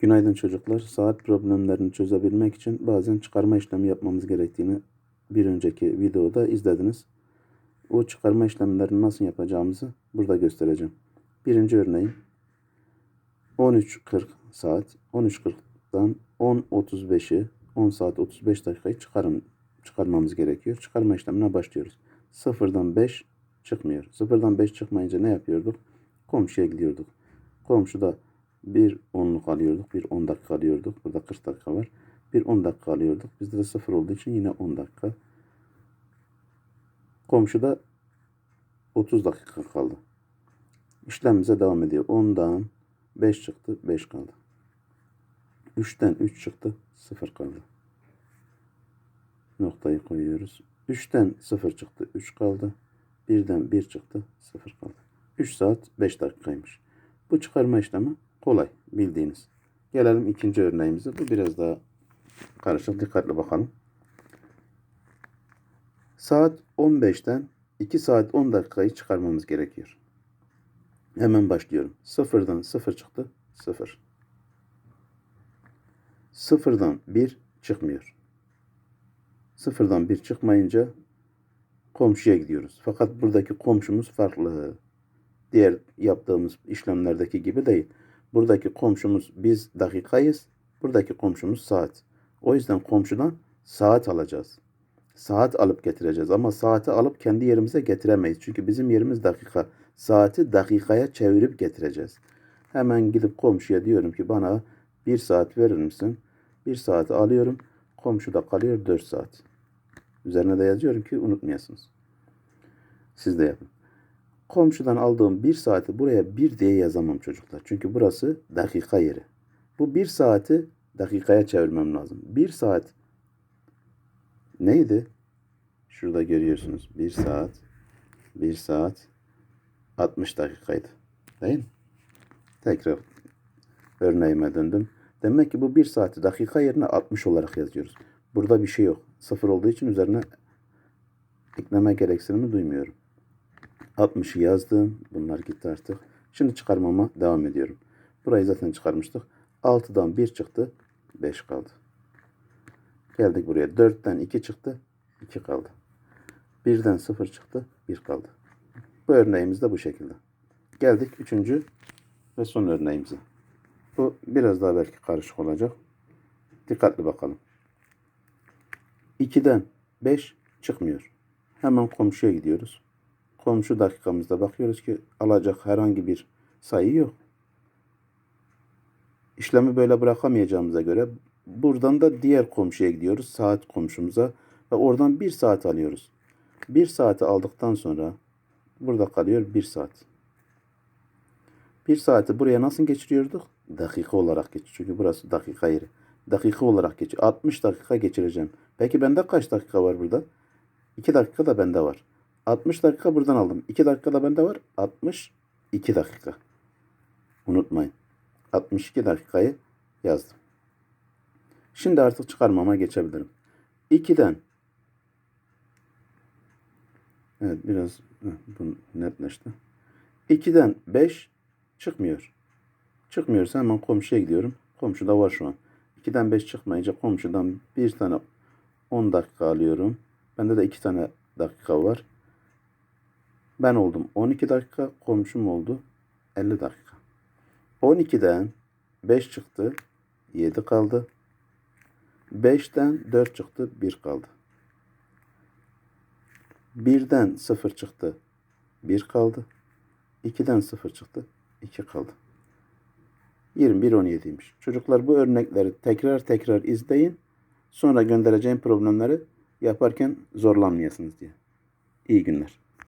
Günaydın çocuklar. Saat problemlerini çözebilmek için bazen çıkarma işlemi yapmamız gerektiğini bir önceki videoda izlediniz. O çıkarma işlemlerini nasıl yapacağımızı burada göstereceğim. Birinci örneğin 13.40 saat. 13.40'dan 10.35'i 10 saat 35 dakikayı çıkarım, çıkarmamız gerekiyor. Çıkarma işlemine başlıyoruz. Sıfırdan 5 çıkmıyor. Sıfırdan 5 çıkmayınca ne yapıyorduk? Komşuya gidiyorduk. Komşuda bir onluk alıyorduk. Bir 10 dakika alıyorduk. Burada 40 dakika var. Bir 10 dakika alıyorduk. Bizde de sıfır olduğu için yine 10 dakika. Komşuda 30 dakika kaldı. İşlemimize devam ediyor. 10'dan 5 çıktı. 5 kaldı. 3'ten 3 çıktı. 0 kaldı. Noktayı koyuyoruz. 3'ten 0 çıktı. 3 kaldı. 1'den 1 çıktı. 0 kaldı. 3 saat 5 dakikaymış. Bu çıkarma işlemi kolay bildiğiniz. Gelelim ikinci örneğimize. Bu biraz daha karışık. Dikkatli bakalım. Saat 15'ten 2 saat 10 dakikayı çıkarmamız gerekiyor. Hemen başlıyorum. Sıfırdan 0 çıktı. 0. Sıfırdan 1 çıkmıyor. Sıfırdan 1 çıkmayınca komşuya gidiyoruz. Fakat buradaki komşumuz farklı. Diğer yaptığımız işlemlerdeki gibi değil. Buradaki komşumuz biz dakikayız. Buradaki komşumuz saat. O yüzden komşudan saat alacağız. Saat alıp getireceğiz ama saati alıp kendi yerimize getiremeyiz. Çünkü bizim yerimiz dakika. Saati dakikaya çevirip getireceğiz. Hemen gidip komşuya diyorum ki bana bir saat verir misin? Bir saati alıyorum. Komşuda kalıyor 4 saat. Üzerine de yazıyorum ki unutmayasınız. Siz de yapın. Komşudan aldığım bir saati buraya bir diye yazamam çocuklar. Çünkü burası dakika yeri. Bu bir saati dakikaya çevirmem lazım. Bir saat neydi? Şurada görüyorsunuz. Bir saat, bir saat 60 dakikaydı. Değil mi? Tekrar örneğime döndüm. Demek ki bu bir saati dakika yerine 60 olarak yazıyoruz. Burada bir şey yok. Sıfır olduğu için üzerine ekleme gereksinimi duymuyorum. 60'ı yazdım. Bunlar gitti artık. Şimdi çıkarmama devam ediyorum. Burayı zaten çıkarmıştık. 6'dan 1 çıktı. 5 kaldı. Geldik buraya. 4'ten 2 çıktı. 2 kaldı. 1'den 0 çıktı. 1 kaldı. Bu örneğimiz de bu şekilde. Geldik 3. ve son örneğimize. Bu biraz daha belki karışık olacak. Dikkatli bakalım. 2'den 5 çıkmıyor. Hemen komşuya gidiyoruz. Komşu dakikamızda bakıyoruz ki alacak herhangi bir sayı yok. İşlemi böyle bırakamayacağımıza göre buradan da diğer komşuya gidiyoruz. Saat komşumuza ve oradan bir saat alıyoruz. Bir saati aldıktan sonra burada kalıyor bir saat. Bir saati buraya nasıl geçiriyorduk? Dakika olarak geçiyor. Çünkü burası dakika yeri. Dakika olarak geçiyor. 60 dakika geçireceğim. Peki bende kaç dakika var burada? 2 dakika da bende var. 60 dakika buradan aldım. 2 dakika da bende var. 62 dakika. Unutmayın. 62 dakikayı yazdım. Şimdi artık çıkarmama geçebilirim. 2'den Evet biraz bu netleşti. 2'den 5 çıkmıyor. Çıkmıyorsa hemen komşuya gidiyorum. Komşuda var şu an. 2'den 5 çıkmayınca komşudan bir tane 10 dakika alıyorum. Bende de 2 tane dakika var. Ben oldum 12 dakika. Komşum oldu 50 dakika. 12'den 5 çıktı. 7 kaldı. 5'ten 4 çıktı. 1 kaldı. 1'den 0 çıktı. 1 kaldı. 2'den 0 çıktı. 2 kaldı. 21 17'ymiş. Çocuklar bu örnekleri tekrar tekrar izleyin. Sonra göndereceğim problemleri yaparken zorlanmayasınız diye. İyi günler.